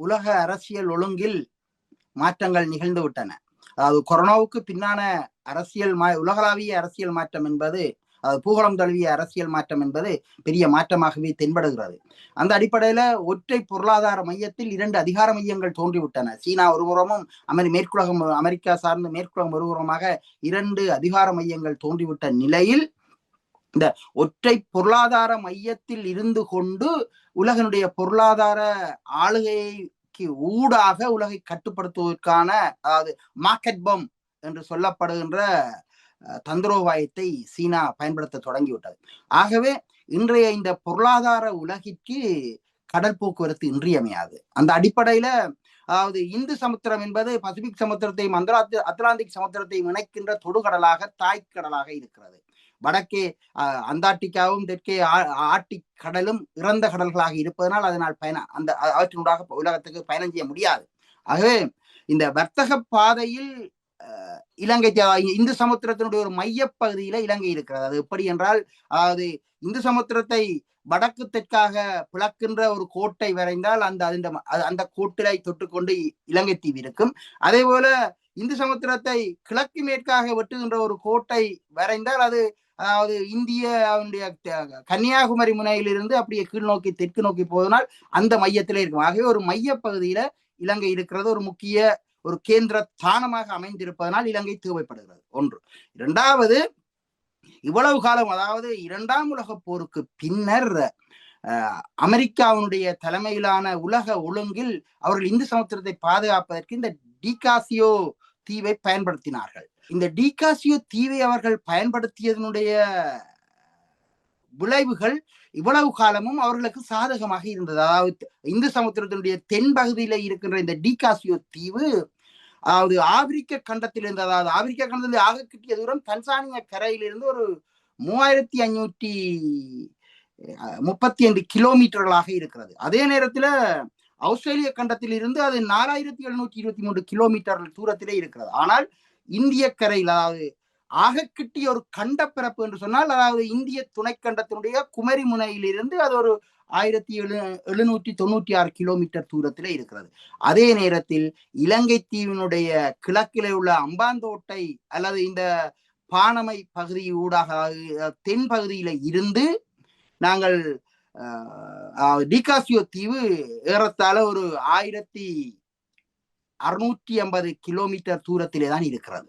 உலக அரசியல் ஒழுங்கில் மாற்றங்கள் நிகழ்ந்து விட்டன. அதாவது கொரோனாவுக்கு பின்னான அரசியல் மா உலகளாவிய அரசியல் மாற்றம் என்பது அதாவது பூகோளம் தழுவிய அரசியல் மாற்றம் என்பது பெரிய மாற்றமாகவே தென்படுகிறது. அந்த அடிப்படையில ஒற்றை பொருளாதார மையத்தில் இரண்டு அதிகார மையங்கள் தோன்றிவிட்டன. சீனா ஒருபுறமும் அமெரி மேற்குலகம் அமெரிக்கா சார்ந்த மேற்குலகம் ஒருபுறமாக இரண்டு அதிகார மையங்கள் தோன்றிவிட்ட நிலையில் இந்த ஒற்றை பொருளாதார மையத்தில் இருந்து கொண்டு உலகனுடைய பொருளாதார ஆளுகைக்கு ஊடாக உலகை கட்டுப்படுத்துவதற்கான அதாவது மார்க்கெட் பம் என்று சொல்லப்படுகின்ற தந்திரோபாயத்தை சீனா பயன்படுத்த தொடங்கிவிட்டது. ஆகவே இன்றைய இந்த பொருளாதார உலகிற்கு கடல் போக்குவரத்து இன்றியமையாது. அந்த அடிப்படையில அதாவது இந்து சமுத்திரம் என்பது பசிபிக் சமுத்திரத்தையும் அந்தரா அத்லாந்திக் சமுத்திரத்தையும் இணைக்கின்ற தொடுகடலாக தாய்க்கடலாக இருக்கிறது. வடக்கே அந்தார்டிகாவும் தெற்கே ஆர்டிக் கடலும் இறந்த கடல்களாக இருப்பதனால் அதனால் பயண அந்த அவற்றினூடாக உலகத்துக்கு பயணம் செய்ய முடியாது. ஆகவே இந்த வர்த்தக பாதையில் இலங்கை இந்து சமுத்திரத்தினுடைய ஒரு மையப்பகுதியில இலங்கை இருக்கிறது. அது எப்படி என்றால் அதாவது இந்து சமுத்திரத்தை வடக்கு தெற்காக பிளக்கின்ற ஒரு கோட்டை வரைந்தால் அந்த அந்த அந்த கோட்டிலை தொட்டுக்கொண்டு இலங்கை தீவு இருக்கும். அதே போல இந்து சமுத்திரத்தை கிழக்கு மேற்காக வெட்டுகின்ற ஒரு கோட்டை வரைந்தால் அது அதாவது இந்திய அவனுடைய கன்னியாகுமரி முனையிலிருந்து அப்படியே கீழ் நோக்கி தெற்கு நோக்கி போவதனால் அந்த மையத்திலே இருக்கும். ஆகவே ஒரு மைய பகுதியில இலங்கை இருக்கிறது. ஒரு முக்கிய ஒரு கேந்திர தானமாக அமைந்திருப்பதனால் இலங்கை தேவைப்படுகிறது. ஒன்று. இரண்டாவது இவ்வளவு காலம் அதாவது இரண்டாம் உலக போருக்கு பின்னர் அமெரிக்காவினுடைய தலைமையிலான உலக ஒழுங்கில் அவர்கள் இந்து சமுத்திரத்தை பாதுகாப்பதற்கு இந்த டிகாசியோ தீவை பயன்படுத்தினார்கள். இந்த டிகாசியோ தீவை அவர்கள் பயன்படுத்தியதனுடைய விளைவுகள் இவ்வளவு காலமும் அவர்களுக்கு சாதகமாக இருந்தது. அதாவது இந்து சமுத்திரத்தினுடைய தென் பகுதியில இருக்கின்ற இந்த டிகாசியோ தீவு அதாவது ஆப்பிரிக்க கண்டத்திலிருந்து அதாவது ஆப்பிரிக்க கண்டத்திலிருந்து ஆக கிட்டிய தூரம் தன்சானிய கரையிலிருந்து ஒரு மூவாயிரத்தி ஐநூற்றி முப்பத்தி ஐந்து கிலோமீட்டர்களாக இருக்கிறது. அதே நேரத்துல ஆஸ்திரேலிய கண்டத்தில் இருந்து அது நாலாயிரத்தி எழுநூற்றி இருபத்தி மூன்று கிலோமீட்டர் தூரத்திலே இருக்கிறது. ஆனால் இந்திய கரையில் அதாவது ஆக கிட்டிய ஒரு கண்ட பிறப்பு என்று சொன்னால் அதாவது இந்திய துணைக்கண்டத்தினுடைய குமரி முனையிலிருந்து அது ஒரு ஆயிரத்தி எழு எழுநூற்றி தொண்ணூற்றி ஆறு கிலோமீட்டர் தூரத்தில் இருக்கிறது. அதே நேரத்தில் இலங்கை தீவினுடைய கிழக்கிலே உள்ள அம்பாந்தோட்டை அல்லது இந்த பானமை பகுதி ஊடாக தென் பகுதியில இருந்து நாங்கள் டிகாசியோ தீவு ஏறத்தாழ ஒரு ஆயிரத்தி அறுநூற்றி ஐம்பது கிலோமீட்டர் தூரத்திலே தான் இருக்கிறது.